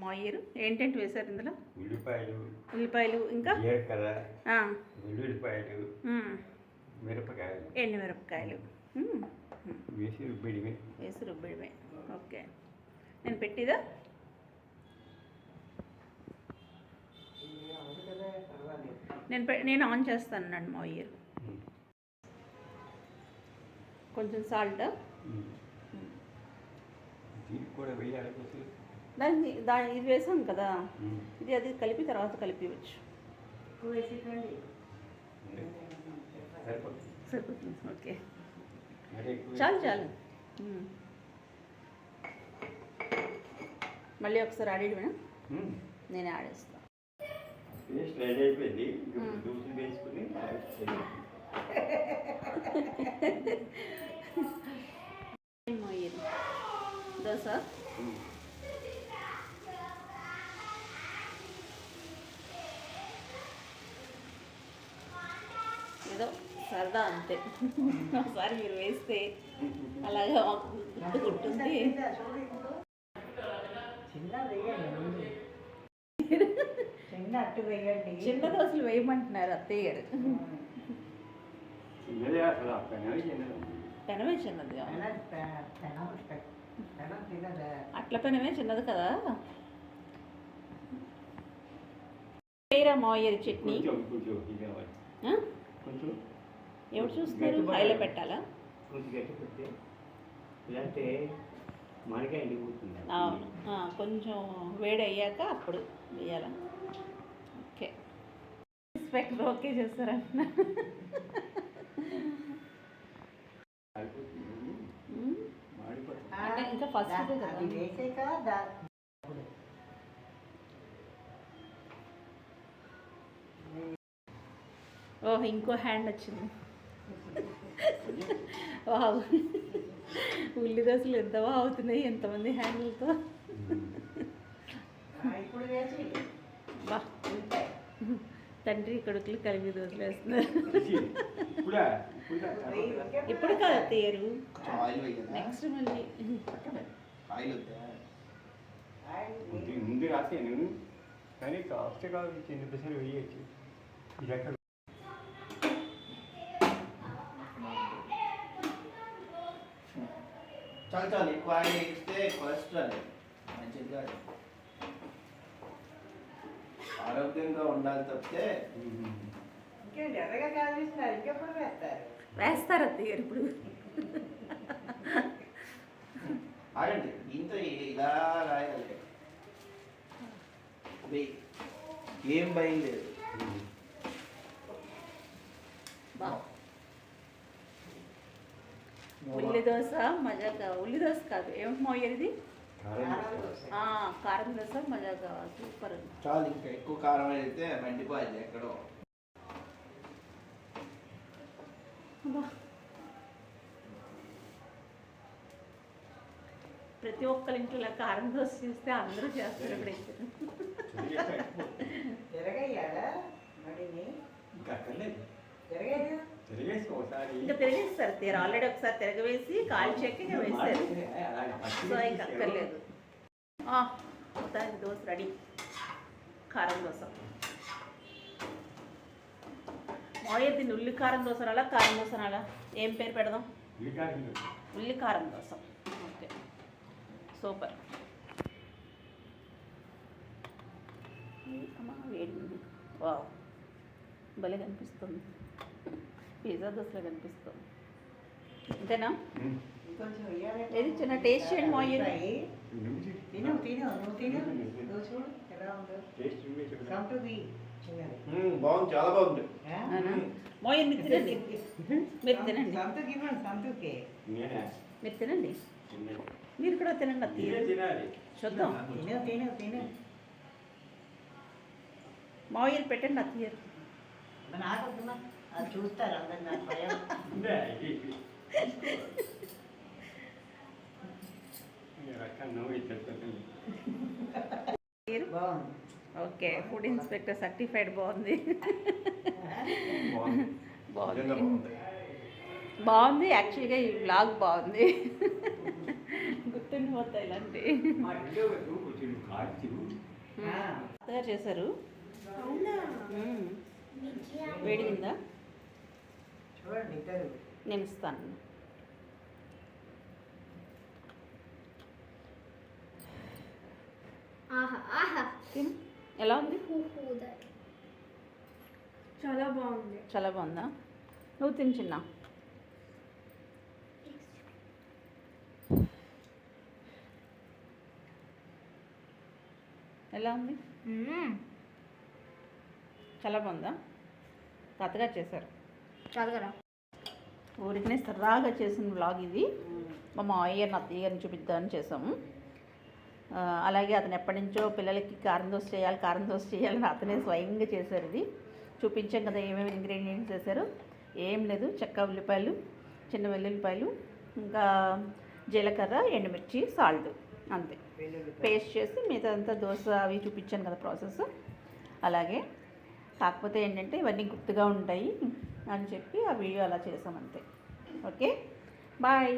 మాయరు. ఏంటంటే వేశారు ఇందులో? ఉల్లిపాయలు ఉల్లిపాయలు ఇంకా? జీలకర్ర మ్మ్. మిరపకాయలు. ఎండుమిరపకాయలు మ్మ్. వేసి రుబ్బిడివి. వేసి రుబ్బడమే ఓకే. నేను పెట్టిదా? నేను నేను ఆన్ చేస్తాను నన్ను మాయర్. కొంచెం సాల్ట్? కూడా వేయాలి దాన్ని దాని ఇది వేసాం కదా. ఇది అది కలిపి తర్వాత కలిపివచ్చు. సరిపోతుంది. ఓకే. చాలు చాలు. మళ్ళీ ఒకసారి ఆడేయడమేనా ఉమ్. నేనే ఆడేస్తాను పేస్ట్ రెడీ అయిపోయింది ఇప్పుడు ఉమ్. దూసులు వేసుకుని మాయర్ దోశ ఉమ్. ఏదో సరదా అంతే. ఒకసారి మీరు వేస్తే అలాగే వేయండి ముందు. చిన్న అట్టు వేయండి. చిన్న దోశలు వేయమంటున్నారు అత్తయ్య గారు. పెనమే చిన్నది. అట్ల పెనమే చిన్నది కదా. వేయరా మాయర్ చట్నీ? ఎవరు చూస్తున్నారు గట్టి హైలో. పెట్టాలా కొంచెం గట్టి పెడితే లేకపోతే మనకే ఎండిపోతుంది అవును ఆ, కొంచెం వేడి అయ్యాక అప్పుడు వేయాలా ఓకే ఓకే చేస్తారా. మాడిపోతుంది అంటే ఇంకా కదా. అప్పుడు. ఓహ్ ఇంకో హ్యాండ్ వచ్చింది వావ్. ఉల్లి దోశలు ఎంత బాగా అవుతున్నాయి ఎంతమంది హ్యాండిల్తో. బా. తండ్రి కొడుకులు కలిపి దోశలు వేస్తున్నారు ఇప్పుడా? కాదు తీయరు ఆయిల్ వేయదా నెక్స్ట్ మళ్ళీ. ముందు రాసాను కానీ కాస్ట్ కాదు చిన్న పైసలు వేయచ్చు. చాలు ఎక్కువ ఆయిల్ వేస్తే కొలెస్ట్రాల్ మంచిది కాదు. ఆరోగ్యంగా ఉండాలి తప్పితే వేస్తారు? వేస్తారు అత్తయ్యారు ఇప్పుడు. ఆగండి. దీంతో ఇలా రాయాలి. ఏం భయం లేదు. బా. ఉల్లి దోశ మజాగా ఉల్లి దోశ కాదు. ఏమిటి మోయర్ ఇది ఆ, కారం దోశ మజాగా సూపర్ చాలు ఇంకా ఎక్కువ కారం అయితే మండిపోయింది ఎక్కడో. ప్రతి ఒక్కరి ఇంట్లో ఇలా కారం దోశ చేస్తే అందరూ చేస్తారు ఇప్పుడైతే. తిరగయ్యాలా మడిని? ఇంకా తిరిగేస్తారు తీరు ఆల్రెడీ ఒకసారి తిరగవేసి కాలు చెక్కి వేస్తారు. సో ఇంకా అక్కర్లేదు. మొత్తానికి దోశ రెడీ. కారం దోశ. మోయర్ దీన్ని ఉల్లి కారం దోశ అలా కారం దోశ అలా ఏం పేరు పెడదాం? ఉల్లి కారం దోశ. ఓకే. సూపర్. అమ్మా వేడి వావ్. భలే కనిపిస్తుంది. పిజ్జా దోశలో కనిపిస్తుంది. అంతేనా? ఉమ్. కొంచెం వేయాలి ఏది చిన్న టేస్ట్ చేయండి. నువ్వు తిను తిను నువ్వు తిను. చూడు ఎలా ఉందో. బాగుంది చాలా బాగుంది. మోయర్ మీరు తినండి. మీరు తినండి. సంతుకి సంతుకి మీరు తినండి. మీరు కూడా తినండి చూద్దాం. తిను తిను తిను. మావయ్యలు పెట్టండి అత్తయ్య. నాకు. అది చూస్తారు అందరు నాకు భయం. బాగుంది. ఓకే ఫుడ్ ఇన్స్పెక్టర్ సర్టిఫైడ్ బాగుంది. బాగుంది. బాగుంది. యాక్చువల్గా ఈ వ్లాగ్ బాగుంది. గుర్తుండిపోతాయి ఇలాంటి చేశారు. వేడిగిందా? చూడండి ఇద్దరు నేను ఇస్తాను. ఆహా ఆహా. తిను. ఎలా ఉంది. చాలా బాగుంది. చాలా బాగుందా? నువ్వు తిని చిన్న. ఎలా ఉంది. చాలా బాగుందా? తాతగారు చేశారు. చాలు కదా? ఊరికనే సరదాగా చేసిన వ్లాగ్ ఇది. మా మావయ్య నా అత్తయ్య చూపిద్దామని చేసాము అలాగే అతను ఎప్పటి నుంచో పిల్లలకి కారం దోశ చేయాలి కారం దోశ చేయాలని అతనే స్వయంగా చేశారు ఇది. చూపించాం కదా ఏమేమి ఇంగ్రీడియంట్స్ వేశారు ఏం లేదు చెక్క ఉల్లిపాయలు చిన్న వెల్లుల్లిపాయలు ఇంకా జీలకర్ర ఎండుమిర్చి సాల్ట్ అంతే. పేస్ట్ చేసి మిగతా అంతా దోశ అవి చూపించాను కదా ప్రాసెస్ అలాగే కాకపోతే ఏంటంటే ఇవన్నీ గుర్తుగా ఉంటాయి. అని చెప్పి ఆ వీడియో అలా చేసామంతే ఓకే? బాయ్.